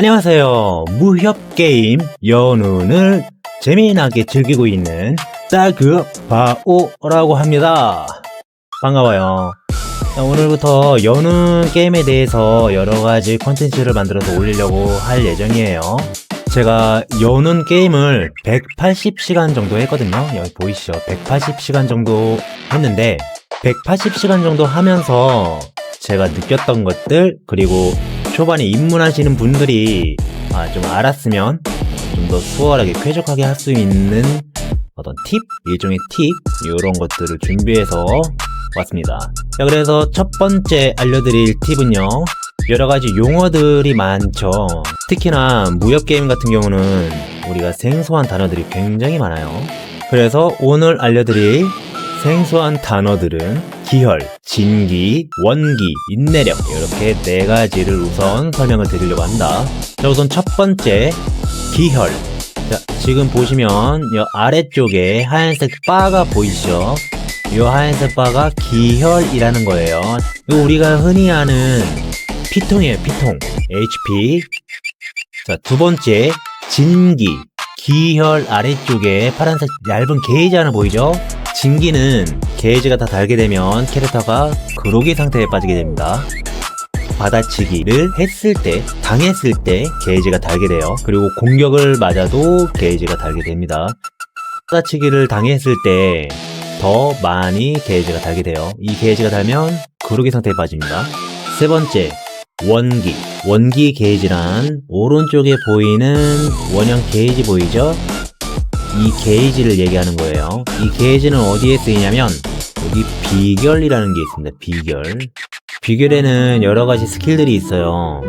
안녕하세요. 무협게임 연운을 재미나게 즐기고 있는 따그바오라고 합니다. 반가워요. 자, 오늘부터 연운 게임에 대해서 여러가지 컨텐츠를 만들어서 올리려고 할 예정이에요. 제가 연운 게임을 180시간 정도 했거든요. 여기 보이시죠? 180시간 정도 했는데 180시간 정도 하면서 제가 느꼈던 것들 그리고 초반에 입문하시는 분들이 아, 좀 알았으면 좀 더 수월하게 쾌적하게 할 수 있는 어떤 팁, 일종의 팁 이런 것들을 준비해서 왔습니다. 자, 그래서 첫 번째 알려드릴 팁은요. 여러 가지 용어들이 많죠. 특히나 무협 게임 같은 경우는 우리가 생소한 단어들이 굉장히 많아요. 그래서 오늘 알려드릴 생소한 단어들은 기혈, 진기, 원기, 인내력 이렇게 네 가지를 우선 설명을 드리려고 합니다. 자, 우선 첫 번째 기혈. 자, 지금 보시면 이 아래쪽에 하얀색 바가 보이시죠? 이 하얀색 바가 기혈이라는 거예요. 우리가 흔히 아는 피통이에요, 피통. HP. 자, 두 번째 진기. 기혈 아래쪽에 파란색 얇은 게이지 하나 보이죠? 진기는 게이지가 다 달게 되면 캐릭터가 그로기 상태에 빠지게 됩니다. 받아치기를 했을 때, 당했을 때 게이지가 달게 돼요. 그리고 공격을 맞아도 게이지가 달게 됩니다. 받아치기를 당했을 때 더 많이 게이지가 달게 돼요. 이 게이지가 달면 그로기 상태에 빠집니다. 세 번째, 원기. 원기 게이지란 오른쪽에 보이는 원형 게이지 보이죠? 이 게이지를 얘기하는 거예요. 이 게이지는 어디에 쓰이냐면 여기 비결이라는 게 있습니다. 비결. 비결에는 여러 가지 스킬들이 있어요.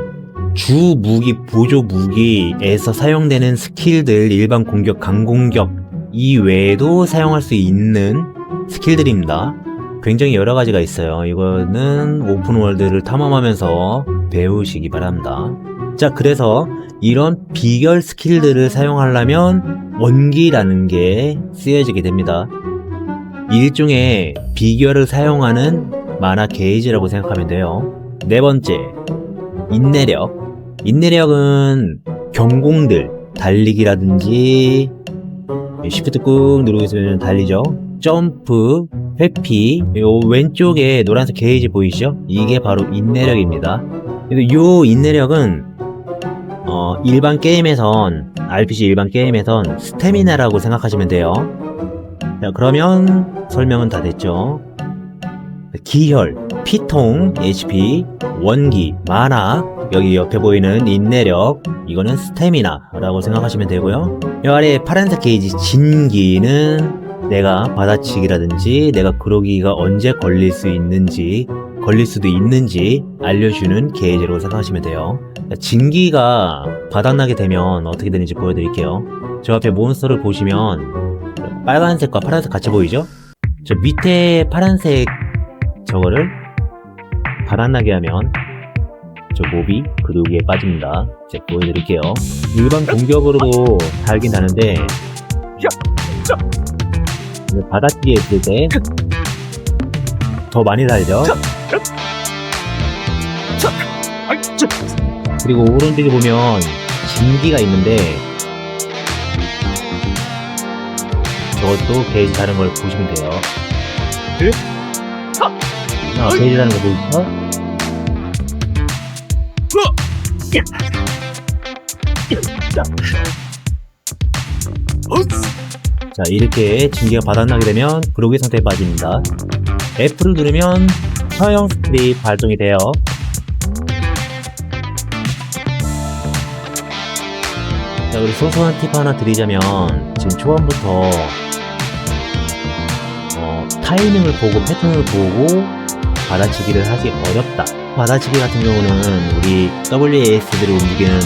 주 무기, 보조 무기에서 사용되는 스킬들, 일반 공격, 강공격 이외에도 사용할 수 있는 스킬들입니다. 굉장히 여러 가지가 있어요. 이거는 오픈월드를 탐험하면서 배우시기 바랍니다. 자, 그래서 이런 비결 스킬들을 사용하려면 원기라는 게 쓰여지게 됩니다. 일종의 비결을 사용하는 만화 게이지라고 생각하면 돼요. 네 번째, 인내력. 인내력은 경공들, 달리기라든지 시프트 꾹 누르고 있으면 달리죠. 점프, 회피, 요 왼쪽에 노란색 게이지 보이시죠? 이게 바로 인내력입니다. 그래서 요 인내력은 어, 일반 게임에선 RPG 일반 게임에선 스태미나라고 생각하시면 돼요. 자, 그러면 설명은 다 됐죠. 기혈, 피통, HP, 원기, 만화, 여기 옆에 보이는 인내력, 이거는 스태미나라고 생각하시면 되고요. 이 아래 파란색 게이지 진기는 내가 받아치기라든지 내가 그러기가 언제 걸릴 수 있는지 걸릴 수도 있는지 알려주는 게이지라고 생각하시면 돼요. 진기가 바닥나게 되면 어떻게 되는지 보여드릴게요. 저 앞에 몬스터를 보시면 빨간색과 파란색 같이 보이죠? 저 밑에 파란색 저거를 바닥나게 하면 저 몹이 그루기에 빠집니다. 제가 보여드릴게요. 일반 공격으로도 달긴 다는데 이제 받아치기 했을 때 더 많이 달죠? 그리고 오른쪽에 보면 진기가 있는데 저것도 게이지 다른 걸 보시면 돼요. 아, 게이지 다른 거 보이시죠? 자, 이렇게 진기가 바닥나게 되면 브로기 상태에 빠집니다. F를 누르면 처형 스킬이 발동이 돼요. 자, 우리 소소한 팁 하나 드리자면, 지금 초반부터, 어, 타이밍을 보고, 패턴을 보고, 받아치기를 하기 어렵다. 받아치기 같은 경우는, 우리 WASD를 움직이는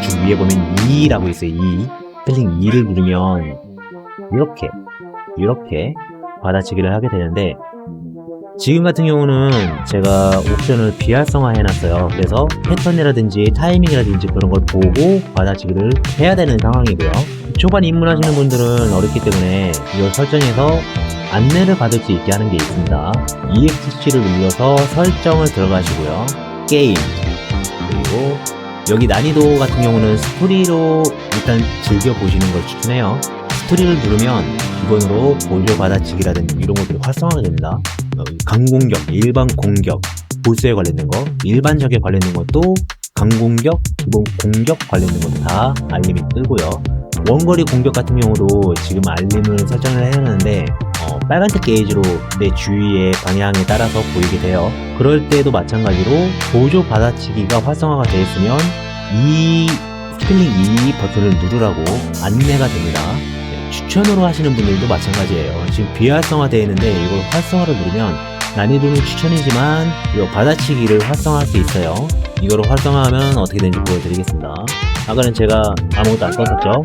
우측 위에 보면 2라고 있어요, 2. 스펠링 2를 누르면, 이렇게, 이렇게 받아치기를 하게 되는데, 지금 같은 경우는 제가 옵션을 비활성화 해놨어요. 그래서 패턴이라든지 타이밍이라든지 그런 걸 보고 받아치기를 해야 되는 상황이고요. 초반 입문하시는 분들은 어렵기 때문에 이걸 설정해서 안내를 받을 수 있게 하는 게 있습니다. EXC를 눌러서 설정을 들어가시고요. 게임 그리고 여기 난이도 같은 경우는 스토리로 일단 즐겨보시는 걸 추천해요. 스토리를 누르면 기본으로 보조 받아치기라든지 이런 것들이 활성화가 됩니다. 어, 강공격, 일반 공격, 보스에 관련된 거, 일반적에 관련된 것도 강공격, 기본 공격 관련된 것도 다 알림이 뜨고요. 원거리 공격 같은 경우도 지금 알림을 설정을 해놨는데 어, 빨간색 게이지로 내 주위의 방향에 따라서 보이게 돼요. 그럴 때도 마찬가지로 보조 받아치기가 활성화가 되어 있으면 이 스펠링 이 버튼을 누르라고 안내가 됩니다. 네, 추천으로 하시는 분들도 마찬가지예요. 지금 비활성화되어 있는데 이걸 활성화를 누르면 난이도는 추천이지만 이 받아치기를 활성화할 수 있어요. 이거를 활성화하면 어떻게 되는지 보여드리겠습니다. 아까는 제가 아무것도 안 썼었죠?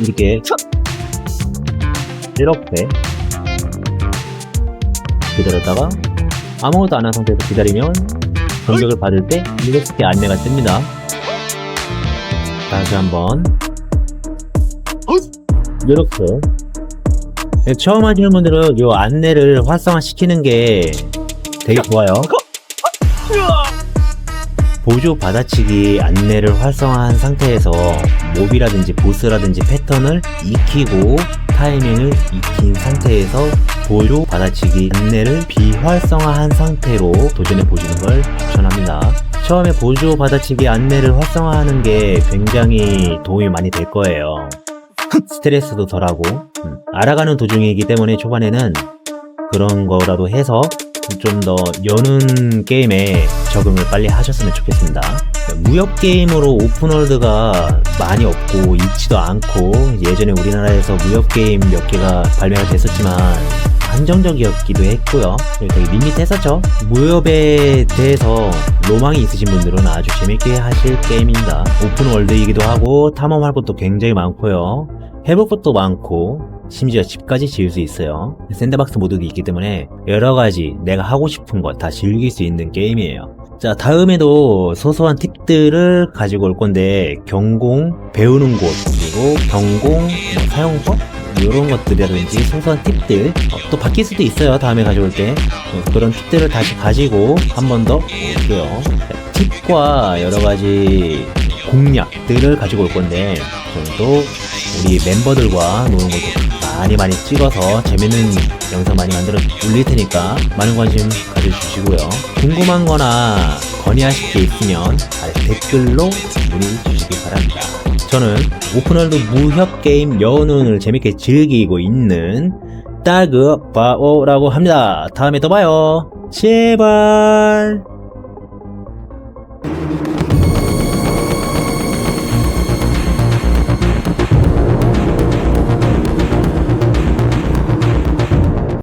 이렇게 이렇게 기다렸다가 아무것도 안 한 상태에서 기다리면 공격을 받을 때 이렇게 안내가 뜹니다. 다시 한번 이렇게 네, 처음 하시는 분들은 이 안내를 활성화 시키는 게 되게 좋아요. 보조 받아치기 안내를 활성화한 상태에서 몹이라든지 보스라든지 패턴을 익히고 타이밍을 익힌 상태에서 보조 받아치기 안내를 비활성화한 상태로 도전해 보시는 걸 추천합니다. 처음에 보조 받아치기 안내를 활성화하는 게 굉장히 도움이 많이 될 거예요. 스트레스도 덜하고 음, 알아가는 도중이기 때문에 초반에는 그런 거라도 해서 좀 더 여는 게임에 적응을 빨리 하셨으면 좋겠습니다. 무협 게임으로 오픈월드가 많이 없고 있지도 않고 예전에 우리나라에서 무협 게임 몇 개가 발매가 됐었지만 한정적이었기도 했고요. 되게 밋밋했었죠. 무협에 대해서 로망이 있으신 분들은 아주 재밌게 하실 게임입니다. 오픈월드이기도 하고 탐험할 것도 굉장히 많고요. 해볼 것도 많고 심지어 집까지 지을 수 있어요. 샌드박스 모드도 있기 때문에 여러 가지 내가 하고 싶은 거다 즐길 수 있는 게임이에요. 자, 다음에도 소소한 팁들을 가지고 올 건데 경공, 배우는 곳, 그리고 경공, 뭐 사용법 이런 것들이라든지 소소한 팁들 어, 또 바뀔 수도 있어요. 다음에 가져올 때 어, 그런 팁들을 다시 가지고 한 번더 올게요. 팁과 여러 가지 공략들을 가지고 올 건데 저도 우리 멤버들과 노는 것도 많이 많이 찍어서 재밌는 영상 많이 만들어 올릴 테니까 많은 관심 가져주시고요. 궁금한 거나 건의하실 게 있으면 아래 댓글로 문의 주시기 바랍니다. 저는 오픈월드 무협 게임 여운을 재밌게 즐기고 있는 따그 바오라고 합니다. 다음에 또 봐요. 제발.